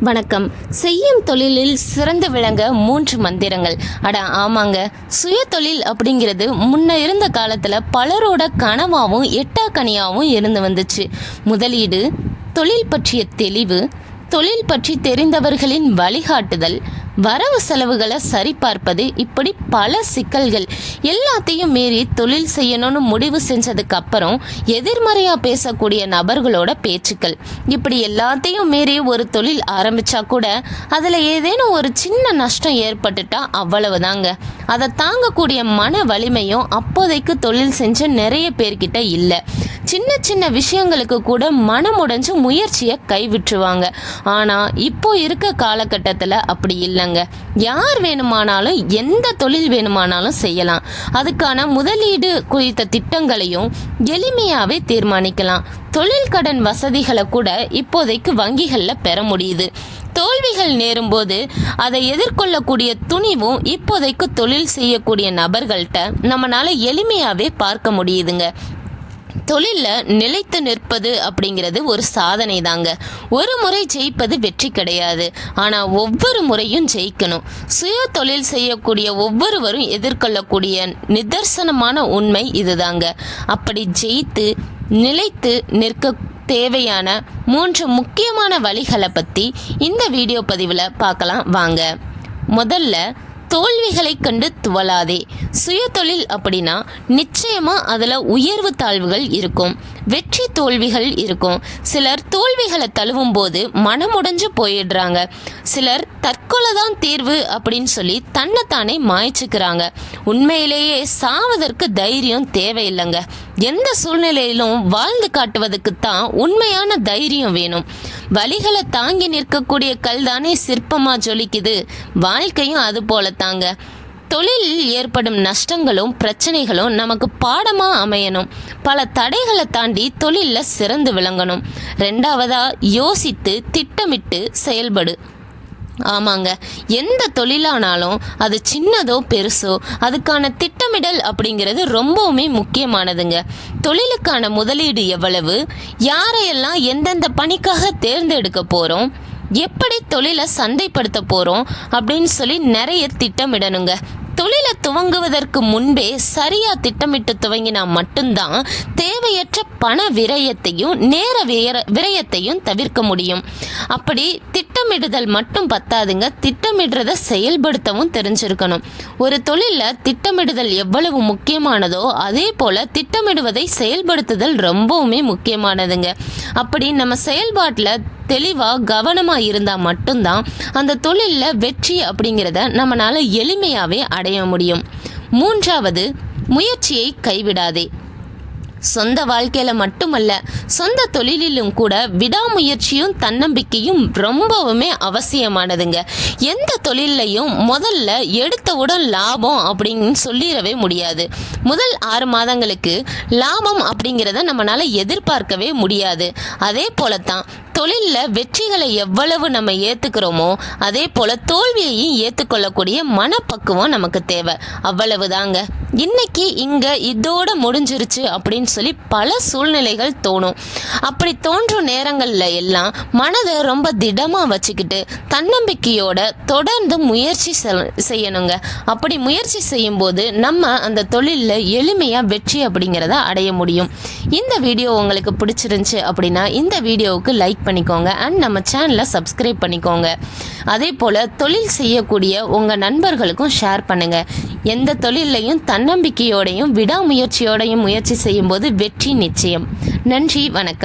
வணக்கம். செய்யும் தொழிலில் சிறந்து விளங்க மூன்று மந்திரங்கள். அட ஆமாங்க. சுய தொழில் அப்படிங்கிறது முன்ன இருந்த காலத்தில் பலரோட கனவாகவும் எட்டாக்கனியாகவும் இருந்து வந்துச்சு. முதலீடு தொழில் பற்றிய தெளிவு தொழில் பற்றி தெரிந்தவர்களின் வழிகாட்டுதல் வரவு செலவுகளை சரிபார்ப்பது இப்படி பல சிக்கல்கள். எல்லாத்தையும் மீறி தொழில் செய்யணும்னு முடிவு செஞ்சதுக்கு அப்புறம் எதிர்மறையாக பேசக்கூடிய நபர்களோட பேச்சுக்கள். இப்படி எல்லாத்தையும் மீறி ஒரு தொழில் ஆரம்பிச்சா கூட அதில் ஏதேனும் ஒரு சின்ன நஷ்டம் ஏற்பட்டுட்டா அவ்வளவுதாங்க. அதை தாங்கக்கூடிய மன வலிமையும் அப்போதைக்கு தொழில் செஞ்ச நிறைய பேர்கிட்ட இல்லை. சின்ன சின்ன விஷயங்களுக்கு கூட மனமுடைஞ்சு முயற்சியை கைவிட்டுருவாங்க. ஆனால் இப்போ இருக்க காலகட்டத்தில் அப்படி இல்லைங்க. யார் வேணுமானாலும் எந்த தொழில் வேணுமானாலும் செய்யலாம். அதுக்கான முதலீடு குறித்த திட்டங்களையும் எளிமையாகவே தீர்மானிக்கலாம். தொழில் கடன் வசதிகளை கூட இப்போதைக்கு வங்கிகளில் பெற முடியுது. தோல்விகள் நேரும்போது அதை எதிர்கொள்ளக்கூடிய துணிவும் இப்போதைக்கு தொழில் செய்யக்கூடிய நபர்கள்ட்ட நம்மளால எளிமையாகவே பார்க்க முடியுதுங்க. தொழிலில் நிலைத்து நிற்பது அப்படிங்கிறது ஒரு சாதனை தாங்க ஒரு முறை ஜெயிப்பது வெற்றி கிடையாது. ஆனால் ஒவ்வொரு முறையும் ஜெயிக்கணும். சுய தொழில் செய்யக்கூடிய ஒவ்வொருவரும் எதிர்கொள்ளக்கூடிய நிதர்சனமான உண்மை இதுதாங்க. அப்படி ஜெயித்து நிலைத்து நிற்க தேவையான மூன்று முக்கியமான வழிகளை பற்றி இந்த வீடியோ பதிவில் பார்க்கலாம் வாங்க. முதல்ல தோல்விகளை கண்டு துவளாதே. சுயதொழில் அப்படின்னா நிச்சயமாக அதில் உயர்வு தாழ்வுகள் இருக்கும். வெற்றி தோல்விகள் இருக்கும். சிலர் தோல்விகளை தழுவும் போது மனமுடைஞ்சு போயிடுறாங்க. சிலர் தற்கொலை தான் தீர்வு அப்படின்னு சொல்லி தன்னைத்தானே மாய்ச்சிக்கிறாங்க. உண்மையிலேயே சாவதற்கு தைரியம் தேவையில்லைங்க. எந்த சூழ்நிலையிலும் வாழ்ந்து காட்டுவதற்கு தான் உண்மையான தைரியம் வேணும். வழிகளை தாங்கி நிற்கக்கூடிய கல் தானே சிற்பமாக ஜொலிக்குது. வாழ்க்கையும் அது போலத்தாங்க தொழிலில் ஏற்படும் நஷ்டங்களும் பிரச்சனைகளும் நமக்கு பாடமாக அமையணும். பல தடைகளை தாண்டி தொழிலில் சிறந்து விளங்கணும். ரெண்டாவதாக யோசித்து திட்டமிட்டு செயல்படு. ஆமாங்க. எந்த தொழிலானாலும் அது சின்னதோ பெருசோ அதுக்கான திட்டமிடல் அப்படிங்கிறது ரொம்பவுமே முக்கியமானதுங்க. தொழிலுக்கான முதலீடு எவ்வளவு? யாரையெல்லாம் எந்தெந்த பணிக்காக தேர்ந்தெடுக்க போகிறோம் எப்படி தொழிலை சந்தைப்படுத்த போகிறோம் அப்படின்னு சொல்லி நிறைய திட்டமிடணுங்க. தொழிலை துவங்குவதற்கு முன்பே சரியா திட்டமிட்டு துவங்கினா மட்டும்தான் தேவையற்ற பண விரயத்தையும் நேர விர விரயத்தையும் தவிர்க்க முடியும். அப்படி திட்டமிடுதல் மட்டும் பத்தாதுங்க. திட்டமிடுறத செயல்படுத்தவும் தெரிஞ்சிருக்கணும். ஒரு தொழிலில் திட்டமிடுதல் எவ்வளவு முக்கியமானதோ அதே போல் திட்டமிடுவதை செயல்படுத்துதல் ரொம்பவுமே முக்கியமானதுங்க. அப்படி நம்ம செயல்பாட்டில் தெளிவாக கவனமாக இருந்தால் மட்டும்தான் அந்த தொழிலில் வெற்றி அப்படிங்கிறத நம்மளால் எளிமையாகவே அடைய முடியும். மூன்றாவது முயற்சியை கைவிடாதே. சொந்த வாழ்க்கையில் மட்டுமல்ல சொந்த தொழிலிலும் கூட விடாமுயற்சியும் தன்னம்பிக்கையும் ரொம்பவுமே அவசியமானதுங்க. எந்த தொழிலையும் முதல்ல எடுத்தவுடன் லாபம் அப்படின்னு சொல்லிடவே முடியாது. முதல் ஆறு மாதங்களுக்கு லாபம் அப்படிங்கிறத நம்மளால் எதிர்பார்க்கவே முடியாது. அதே போலத்தான் தொழிலில் வெற்றிகளை எவ்வளவு நம்ம ஏற்றுக்கிறோமோ அதே போல் தோல்வியையும் ஏற்றுக்கொள்ளக்கூடிய மனப்பக்குவம் நமக்கு தேவை. அவ்வளவு தாங்க இன்னைக்கு இங்கே இதோட முடிஞ்சிருச்சு அப்படின்னு சொல்லி பல சூழ்நிலைகள் தோணும். அப்படி தோன்றும் நேரங்களில் எல்லாம் மனதை ரொம்ப திடமாக வச்சுக்கிட்டு தன்னம்பிக்கையோட தொடர்ந்து முயற்சி செய்யணுங்க. அப்படி முயற்சி செய்யும்போது நம்ம அந்த தொழிலில் எளிமையாக வெற்றி அப்படிங்கிறத அடைய முடியும். இந்த வீடியோ உங்களுக்கு பிடிச்சிருந்துச்சு அப்படின்னா இந்த வீடியோவுக்கு லைக் பண்ணிக்கோங்க. அண்ட் நம்ம சேனலை சப்ஸ்கிரைப் பண்ணிக்கோங்க. அதே போல் தொழில் செய்யக்கூடிய உங்கள் நண்பர்களுக்கும் ஷேர் பண்ணுங்கள் எந்த தொழிலையும் தன்னம்பிக்கையோடையும் விடாமுயற்சியோடையும் முயற்சி செய்யும்போது வெற்றி நிச்சயம். நன்றி வணக்கம்.